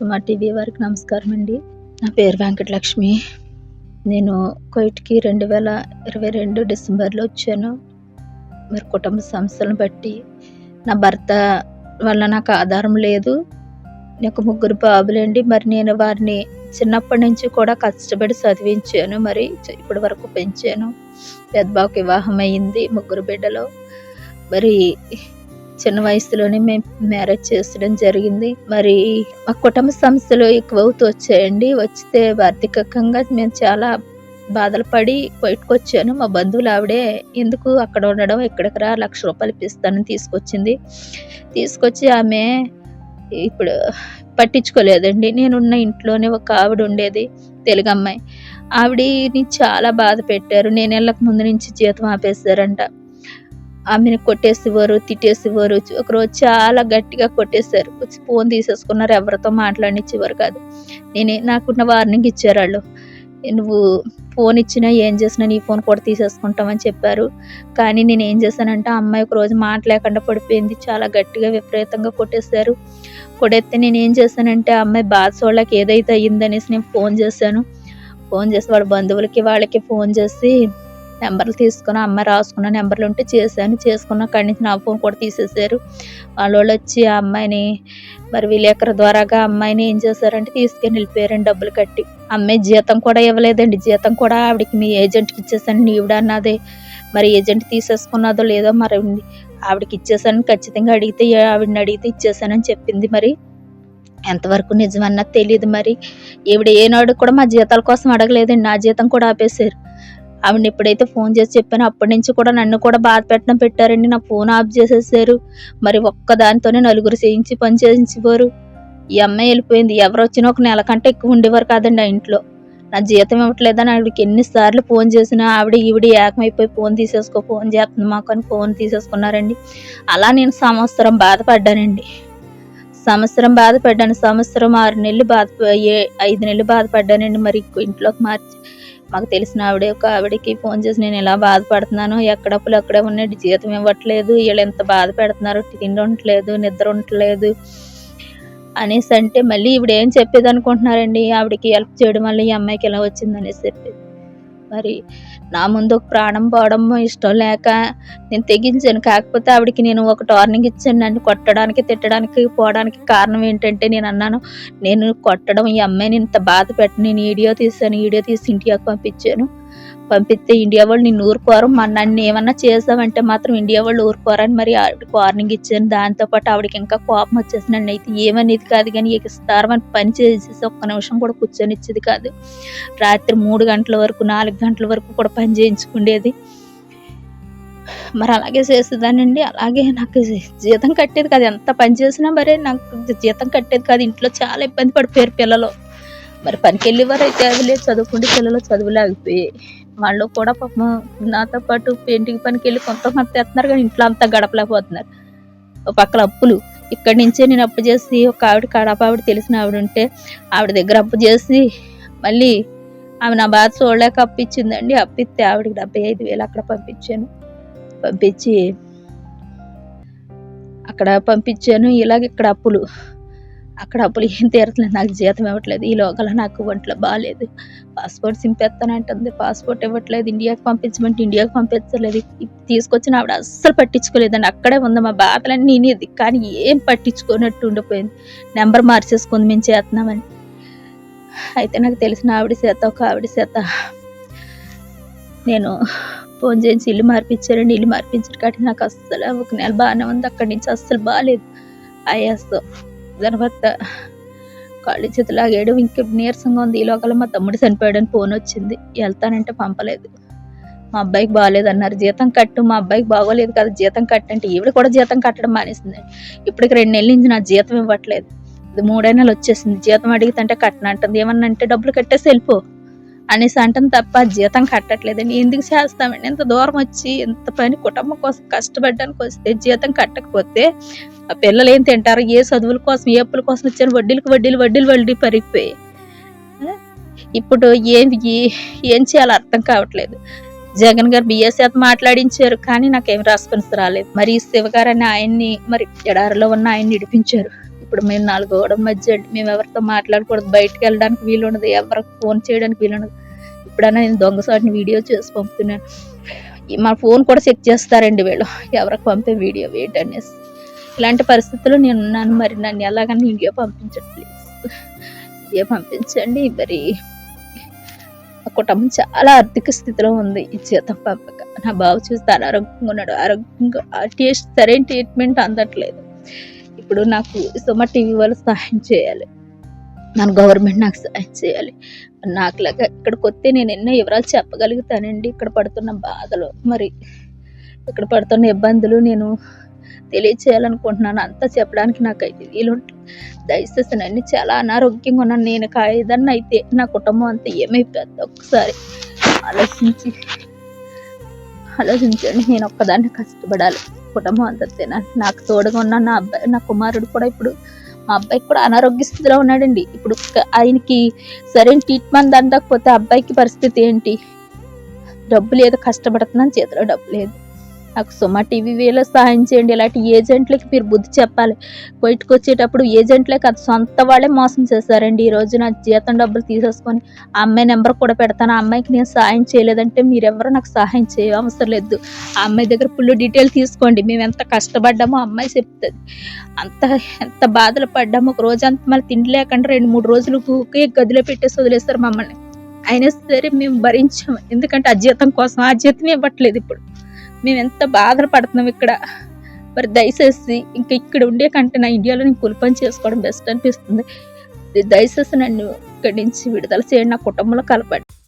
సుమా TV వారికి నమస్కారం అండి. నా పేరు వెంకటలక్ష్మి. నేను కోయిట్కి రెండు వేల ఇరవై రెండు డిసెంబర్లో వచ్చాను. మరి కుటుంబ సమస్యలను బట్టి నా భర్త వల్ల నాకు ఆధారం లేదు. నాకు ముగ్గురు బాబులండి మరి నేను వారిని చిన్నప్పటి నుంచి కూడా కష్టపడి చదివించాను. మరి ఇప్పటి వరకు పెంచాను. పెద్ద బాబుకి వివాహం అయ్యింది ముగ్గురు బిడ్డలు. మరి చిన్న వయసులోనే మేము మ్యారేజ్ చేసడం జరిగింది. మరి మా కుటుంబ సమస్యలు ఎక్కువ అవుతూ వచ్చాయండి. వచ్చితే ఆర్థికంగా మేము చాలా బాధలు పడి బయటకు వచ్చాను. మా బంధువులు ఆవిడే ఎందుకు అక్కడ ఉండడం ఇక్కడికి రా లక్ష రూపాయలు ఇస్తానని తీసుకొచ్చింది. తీసుకొచ్చి ఆమె ఇప్పుడు పట్టించుకోలేదండి. నేనున్న ఇంట్లోనే ఒక ఆవిడ ఉండేది తెలుగు అమ్మాయి. ఆవిడని చాలా బాధ పెట్టారు. నేను వెళ్ళక ముందు నుంచి జీతం ఆపేశారంట. ఆమెను కొట్టేసేవారు తిట్టేసేవారు. ఒకరోజు చాలా గట్టిగా కొట్టేశారు. వచ్చి ఫోన్ తీసేసుకున్నారు. ఎవరితో మాట్లాడినిచ్చేవారు కాదు. నేనే నాకున్న వార్నింగ్ ఇచ్చారు వాళ్ళు నువ్వు ఫోన్ ఇచ్చినా ఏం చేసినా నీ ఫోన్ కూడా తీసేసుకుంటామని చెప్పారు. కానీ నేను ఏం చేశానంటే అమ్మాయి ఒక రోజు మాట్లాడకుండా పడిపోయింది. చాలా గట్టిగా విపరీతంగా కొట్టేశారు. కొడేస్తే నేను ఏం చేశానంటే ఆ అమ్మాయి బాధసోళ్ళకి ఏదైతే అయ్యిందనేసి నేను ఫోన్ చేశాను. ఫోన్ చేసి వాళ్ళ బంధువులకి వాళ్ళకి ఫోన్ చేసి నెంబర్లు తీసుకుని అమ్మాయి రాసుకున్న నెంబర్లు ఉంటే చేశాను. చేసుకున్న అక్కడి నుంచి నా ఫోన్ కూడా తీసేశారు. వాళ్ళు వచ్చి ఆ అమ్మాయిని మరి విలేకరు ద్వారాగా అమ్మాయిని ఏం చేశారంటే తీసుకెళ్ళి వెళ్ళిపోయారండి డబ్బులు కట్టి. అమ్మాయి జీతం కూడా ఇవ్వలేదండి. జీతం కూడా ఆవిడకి మీ ఏజెంట్కి ఇచ్చేసాను ఈవిడ అన్నది. మరి ఏజెంట్ తీసేసుకున్నదో లేదో మరి ఆవిడకి ఇచ్చేసాను ఖచ్చితంగా అడిగితే ఆవిడని అడిగితే ఇచ్చేసానని చెప్పింది మరి. ఎంతవరకు నిజమన్నది తెలియదు మరి. ఈవిడ ఏనాడు కూడా మా జీతాల కోసం అడగలేదండి. నా జీతం కూడా ఆపేశారు. ఆవిడ ఎప్పుడైతే ఫోన్ చేసి చెప్పానో అప్పటి నుంచి కూడా నన్ను కూడా బాధ పెట్టడం పెట్టారండి. నా ఫోన్ ఆఫ్ చేసేసారు. మరి ఒక్క దానితోనే నలుగురు చేయించి పని చేయించేవారు. ఈ అమ్మాయి వెళ్ళిపోయింది. ఎవరు వచ్చినా ఒక నెల కంటే ఎక్కువ ఉండేవారు కాదండి ఆ ఇంట్లో. నా జీతం ఇవ్వట్లేదని ఆవిడకి ఎన్నిసార్లు ఫోన్ చేసినా ఆవిడ ఈవిడ ఏకమైపోయి ఫోన్ తీసేసుకో ఫోన్ చేస్తుంది మాకు అని ఫోన్ తీసేసుకున్నారండి. అలా నేను సంవత్సరం బాధపడ్డానండి. సంవత్సరం బాధపడ్డాను. సంవత్సరం ఆరు నెలలు బాధ ఐదు నెలలు బాధపడ్డానండి. మరి ఇంట్లోకి మార్చి మాకు తెలిసిన ఆవిడ ఒక ఆవిడకి ఫోన్ చేసి నేను ఇలా బాధపడుతున్నాను ఎక్కడ అప్పులు అక్కడే ఉన్నాయి జీతం ఇవ్వట్లేదు వీళ్ళు ఎంత బాధ పెడుతున్నారు తిండి ఉండట్లేదు నిద్ర ఉండట్లేదు అనేసి అంటే మళ్ళీ ఈవిడ ఏం చెప్పేది అనుకుంటున్నారండి? ఆవిడకి హెల్ప్ చేయడం వల్ల ఈ అమ్మాయికి ఎలా వచ్చింది అనేసి చెప్పేది. మరి నా ముందు ఒక ప్రాణం పోవడం ఇష్టం లేక నేను తెగించాను. కాకపోతే ఆవిడకి నేను ఒక టార్నింగ్ ఇచ్చాను. నన్ను కొట్టడానికి తిట్టడానికి పోవడానికి కారణం ఏంటంటే నేను అన్నాను నేను కొట్టడం ఈ అమ్మాయిని ఇంత బాధ పెట్టను. నేను వీడియో తీసాను వీడియో తీసి ఇంటికి పంపించాను. పంపిస్తే ఇండియా వాళ్ళు నేను ఊరుకోరు. మన నన్ను ఏమన్నా చేసావంటే మాత్రం ఇండియా వాళ్ళు ఊరుకోరని మరి ఆవిడకి వార్నింగ్ ఇచ్చాను దాంతోపాటు ఆవిడకి ఇంకా కోపం వచ్చేసి నన్ను అయితే ఏమనేది కాదు కానీ ఇస్తారమని పని చేసేసి ఒక్క నిమిషం కూడా కూర్చొని ఇచ్చేది కాదు. రాత్రి మూడు గంటల వరకు నాలుగు గంటల వరకు కూడా పని చేయించుకుండేది. మరి అలాగే చేసేదానండి అలాగే నాకు జీతం కట్టేది కాదు. ఎంత పని చేసినా మరి నాకు జీతం కట్టేది కాదు. ఇంట్లో చాలా ఇబ్బంది పడిపోయారు పిల్లలు. మరి పనికి వెళ్ళేవారు అయితే అది లేదు. చదువుకుంటే పిల్లలు చదువులాగిపోయి వాళ్ళు కూడా పాపం నాతో పాటు పెయింటింగ్ పనికి వెళ్ళి కొంతమంది తెస్తున్నారు కానీ ఇంట్లో అంతా గడపలేకపోతున్నారు ఒక పక్కన అప్పులు. ఇక్కడి నుంచే నేను అప్పు చేసి ఒక ఆవిడ కడప ఆవిడ తెలిసిన ఆవిడ ఉంటే ఆవిడ దగ్గర అప్పు చేసి మళ్ళీ ఆమె నా బాధ చూడలేక అప్పిచ్చిందండి. అప్పిస్తే ఆవిడకి డెబ్బై ఐదు వేలు అక్కడ పంపించాను. పంపించి అక్కడ పంపించాను. ఇలాగ ఇక్కడ అప్పులు. అక్కడ అప్పులు ఏం తీరట్లేదు. నాకు జీతం ఇవ్వట్లేదు. ఈ లోకల నాకు ఒంట్లో బాగాలేదు పాస్పోర్ట్ సింపేస్తానంటుంది పాస్పోర్ట్ ఇవ్వట్లేదు. ఇండియాకి పంపించమంటే ఇండియాకి పంపించలేదు తీసుకొచ్చిన ఆవిడ అస్సలు పట్టించుకోలేదండి. అక్కడే ఉంది మా బాధలన్నీ నేనేది. కానీ ఏం పట్టించుకోనట్టు ఉండిపోయింది. నెంబర్ మార్చేసుకుంది మేము చేస్తున్నామని. అయితే నాకు తెలిసిన ఆవిడ చేత ఒక ఆవిడ చేత నేను ఫోన్ చేసి ఇల్లు మార్పించారండి ఇల్లు మార్పించారు. కాబట్టి నాకు అస్సలు ఒక నెల బాగానే ఉంది. అక్కడి నుంచి అస్సలు బాగాలేదు ఆయాస్తో తర్వాత కాళ్ళు చేతులు ఆగేయడం ఇంకా నీరసంగా ఉంది. ఈ లోకల్ మా తమ్ముడు చనిపోయాడని ఫోన్ వచ్చింది. వెళ్తానంటే పంపలేదు. మా అబ్బాయికి బాగాలేదు అన్నారు. జీతం కట్టు మా అబ్బాయికి బాగోలేదు కదా జీతం కట్టు అంటే ఈవిడ కూడా జీతం కట్టడం మానేసింది. ఇప్పటికి రెండు నెలల నుంచి నా జీతం ఇవ్వట్లేదు. ఇది మూడే నెలలు వచ్చేసింది. జీతం అడిగితే కట్టనంటుంది ఏమన్నా అంటే డబ్బులు కట్టేసి వెళ్ళిపో అనేసి అంటాం తప్ప జీతం కట్టట్లేదండి ఎందుకు చేస్తామండి? ఇంత దూరం వచ్చి ఇంత పని కుటుంబం కోసం కష్టపడడానికి వస్తే జీతం కట్టకపోతే పిల్లలు ఏం తింటారు? ఏ చదువుల కోసం ఏ అప్పుల కోసం వచ్చారు వడ్డీలకు వడ్డీలు వడ్డీలు వడ్డీ పరిగిపోయి ఇప్పుడు ఏం ఏం చేయాలో అర్థం కావట్లేదు. జగన్ గారు బిఎస్ చేత మాట్లాడించారు కానీ నాకేం రెస్పాన్స్ రాలేదు. మరి శివగారు అని ఆయన్ని మరి ఎడారిలో ఉన్న ఆయన్ని ఇడిపించారు. ఇప్పుడు మేము నాలుగు గోడ మధ్య మేము ఎవరితో మాట్లాడకూడదు. బయటికి వెళ్ళడానికి వీలు ఉండదు. ఎవరికి ఫోన్ చేయడానికి వీలు ఉండదు. ఇప్పుడైనా నేను దొంగసాటిని వీడియో చేసి పంపుతున్నాను. మా ఫోన్ కూడా చెక్ చేస్తారండి వీళ్ళు. ఎవరికి పంపే వీడియో ఏంటనేసి ఇలాంటి పరిస్థితుల్లో నేను ఉన్నాను మరి. నన్ను ఎలాగని వీడియో పంపించండి ప్లీజ్ ఇండియా పంపించండి మరి. ఆ కుటుంబం చాలా ఆర్థిక స్థితిలో ఉంది. ఈ జీతం పంపక. నా బావ చూస్తే అనారోగ్యంగా ఉన్నాడు. ఆరోగ్యంగా ఆ టేస్ట్ సరైన ట్రీట్మెంట్ అందట్లేదు. ఇప్పుడు నాకు సుమ టీవీ వాళ్ళు సహాయం చేయాలి. నన్ను గవర్నమెంట్ నాకు సహాయం చేయాలి. నాకులాగా ఇక్కడికి వస్తే నేను ఎన్నో వివరాలు చెప్పగలుగుతానండి. ఇక్కడ పడుతున్న బాధలు మరి ఇక్కడ పడుతున్న ఇబ్బందులు నేను తెలియచేయాలనుకుంటున్నాను. అంతా చెప్పడానికి నాకు అయితే వీలుంటుంది దయచేసి నన్ను చాలా అనారోగ్యంగా ఉన్నాను. నేను కా- అయితే నా కుటుంబం అంతా ఏమైపోద్ది ఒక్కసారి ఆలోచించి ఆలోచించండి. నేను ఒక్కదాన్ని కష్టపడాలి. కుటుంబం అంతా తినాలి. నాకు తోడుగా ఉన్న నా అబ్బాయి నా కుమారుడు కూడా ఇప్పుడు మా అబ్బాయికి కూడా అనారోగ్య స్థితిలో ఉన్నాడండి. ఇప్పుడు ఆయనకి సరైన ట్రీట్మెంట్ అందకపోతే అబ్బాయికి పరిస్థితి ఏంటి? డబ్బు లేదు కష్టపడుతున్నాను చేతిలో డబ్బు లేదు. నాకు సుమ టీవీ వేలో సహాయం చేయండి. ఇలాంటి ఏజెంట్లకి మీరు బుద్ధి చెప్పాలి. బయటకు వచ్చేటప్పుడు ఏజెంట్లే కాదు సొంత వాళ్ళే మోసం చేశారండి. ఈ రోజు నా జీతం డబ్బులు తీసేసుకొని ఆ అమ్మాయి నెంబర్ కూడా పెడతాను. ఆ అమ్మాయికి నేను సహాయం చేయలేదంటే మీరెవరో నాకు సహాయం చేయ అవసరం లేదు. ఆ అమ్మాయి దగ్గర ఫుల్ డీటెయిల్ తీసుకోండి. మేము ఎంత కష్టపడ్డామో అమ్మాయి చెప్తుంది. అంత ఎంత బాధలు పడ్డామో ఒక రోజు అంత మళ్ళీ తిండి లేకుండా రెండు మూడు రోజులు ఒకే గదిలో పెట్టేసి వదిలేస్తారు మమ్మల్ని. అయినా సరే మేము భరించాము ఎందుకంటే ఆ జీతం కోసం ఆ జీతం ఇవ్వట్లేదు ఇప్పుడు. మేము ఎంత బాధలు పడుతున్నాం ఇక్కడ? మరి దయచేసి ఇంకా ఇక్కడ ఉండే కంటే నా ఇండియాలో నేను కూలి చేసుకోవడం బెస్ట్ అనిపిస్తుంది. దయచేసి నన్ను ఇక్కడి నుంచి విడుదల చేయండి. నా కుటుంబంలో కలపండి.